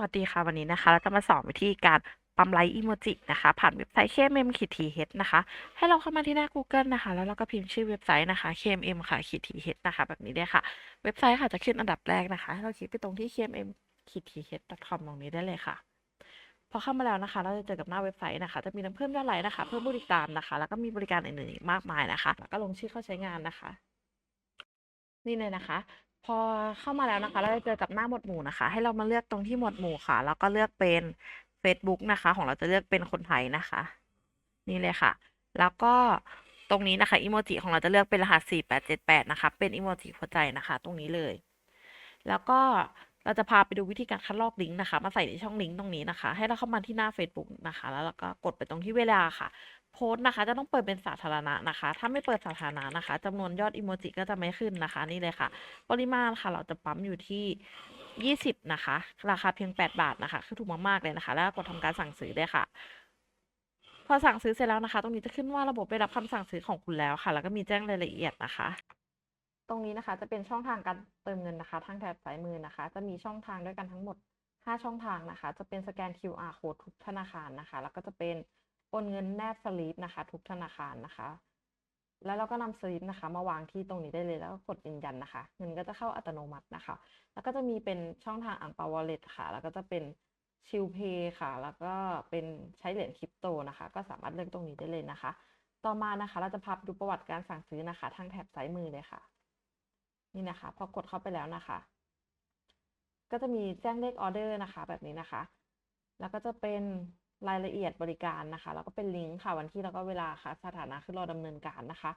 วัสดีค่ะ วันนี้นะคะเราจะมาสอนวิธีการปั๊มไลค์อีโมจินะคะ ผ่านเว็บไซต์ KMM ขีด th นะคะ ให้เราเข้ามาที่หน้า Google นะคะ แล้วเราก็พิมพ์ชื่อเว็บไซต์นะคะ KMM ค่ะขีด th นะคะ แบบนี้เลยค่ะ เว็บไซต์ค่ะจะขึ้นอันดับแรกนะคะให้เราคลิกไปตรงที่ KMM ขีด th com ตรงนี้ได้เลยค่ะ พอเข้ามาแล้วนะคะ เราจะเจอกับหน้าเว็บไซต์นะคะ จะมีทั้งเพิ่มยอดไลค์นะคะ เพิ่มบริการนะคะ แล้วก็มีบริการอื่นๆอีกมากมายนะคะ แล้วก็ลงชื่อเข้าใช้งานนะคะ นี่เลยนะคะ พอเข้ามาแล้วนะคะ เราจะเจอกับหน้าหมวดหมู่นะคะ ให้เรามาเลือกตรงที่หมวดหมู่ค่ะ แล้วก็เลือกเป็น Facebook นะคะ ของเราจะเลือกเป็นคนไทยนะคะ นี่เลยค่ะ แล้วก็ตรงนี้นะคะอีโมจิของเราจะเลือกเป็นรหัส 4878 นะคะ เป็นอีโมจิหัวใจนะคะ ตรงนี้เลย แล้วก็ เราจะพาไปดูวิธีการคัดลอกลิงก์นะคะ มาใส่ในช่องลิงก์ตรงนี้นะคะ ให้เราเข้ามาที่หน้า Facebook นะคะ แล้วเราก็กดไปตรงที่เวลาค่ะ โพสต์นะคะ จะต้องเปิดเป็นสาธารณะนะคะ ถ้าไม่เปิดสาธารณะนะคะจำนวนยอดอีโมจิก็จะไม่ขึ้นนะคะ นี่เลยค่ะ ปริมาณค่ะ เราจะปั๊มอยู่ที่ 20 นะคะ ราคาเพียง 8 บาทนะคะ คือถูกมากๆเลยนะคะ แล้วก็กดทำการสั่งซื้อเลยค่ะพอสั่งซื้อเสร็จแล้วนะคะ ตรงนี้จะขึ้นว่าระบบได้รับคำสั่งซื้อของคุณแล้วค่ะ แล้วก็มีแจ้งรายละเอียดนะคะ ตรงนี้นะคะจะเป็นช่องทางการเติมเงินนะคะ ทางแถบซ้ายมือนะคะ จะมีช่องทางด้วยกันทั้งหมด 5 ช่องทางนะคะ จะเป็นสแกน QR code ทุกธนาคารนะคะ แล้วก็จะเป็นโอนเงินแนบสลิปนะคะ ทุกธนาคารนะคะ แล้วเราก็นำสลิปนะคะ มาวางที่ตรงนี้ได้เลยแล้วกดยืนยันนะคะ เงินก็จะเข้าอัตโนมัตินะคะ แล้วก็จะมีเป็นช่องทางอ่างเปาวอลเล็ตค่ะ แล้วก็จะเป็นชิลเพย์ค่ะ แล้วก็เป็นใช้เหรียญคริปโตนะคะ ก็สามารถเลือกตรงนี้ได้เลยนะคะ ต่อมานะคะ เราจะพาไปดูประวัติการสั่งซื้อนะคะ ทางแถบซ้ายมือเลยค่ะ นี่นะคะ พอกดเข้าไปแล้วนะคะ ก็จะมีแจ้งเลขออเดอร์นะคะ แบบนี้นะคะ แล้วก็จะเป็นรายละเอียดบริการนะคะ แล้วก็เป็นลิงก์ค่ะวันที่แล้วก็เวลาค่ะ สถานะคือรอดำเนินการนะคะ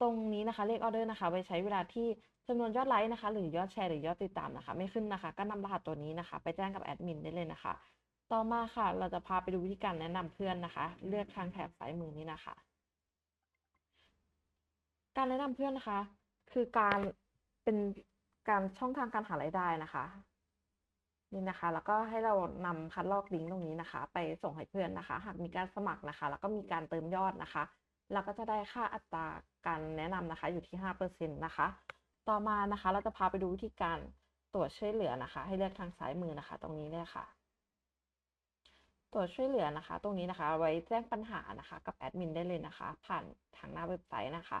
ตรงนี้นะคะเลขออเดอร์นะคะไว้ใช้เวลาที่จำนวนยอดไลค์นะคะ หรือยอดแชร์หรือยอดติดตามนะคะ ไม่ขึ้นนะคะ ก็นำรหัสตัวนี้นะคะ ไปแจ้งกับแอดมินได้เลยนะคะ ต่อมาค่ะ เราจะพาไปดูวิธีการแนะนำเพื่อนนะคะ เลือกทางแถบซ้ายมือนี้นะคะ การแนะนำเพื่อนนะคะ คือการ เป็นการช่องทางการหารายได้นะคะ นี่นะคะ แล้วก็ให้เรานำคัดลอกลิงก์ตรงนี้นะคะ ไปส่งให้เพื่อนนะคะ หากมีการสมัครนะคะ แล้วก็มีการเติมยอดนะคะ เราก็จะได้ค่าอัตราการแนะนำนะคะ อยู่ที่ห้าเปอร์เซ็นต์นะคะ ต่อมานะคะ เราจะพาไปดูวิธีการตรวจช่วยเหลือนะคะ ให้เลือกทางซ้ายมือนะคะ ตรงนี้เลยค่ะตรวจช่วยเหลือนะคะ ตรงนี้นะคะ ไว้แจ้งปัญหานะคะ กับแอดมินได้เลยนะคะ ผ่านทางหน้าเว็บไซต์นะคะ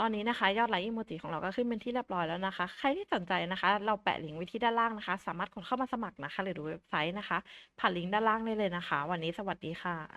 ตอนนี้นะคะ ยอดไลค์อีโมจิของเราก็ขึ้นเป็นที่เรียบร้อยแล้วนะคะ ใครที่สนใจนะคะ เราแปะลิงก์ไว้ที่ด้านล่างนะคะ สามารถกดเข้ามาสมัครนะคะ หรือดูเว็บไซต์นะคะ ผ่านลิงก์ด้านล่างได้เลยนะคะ วันนี้สวัสดีค่ะ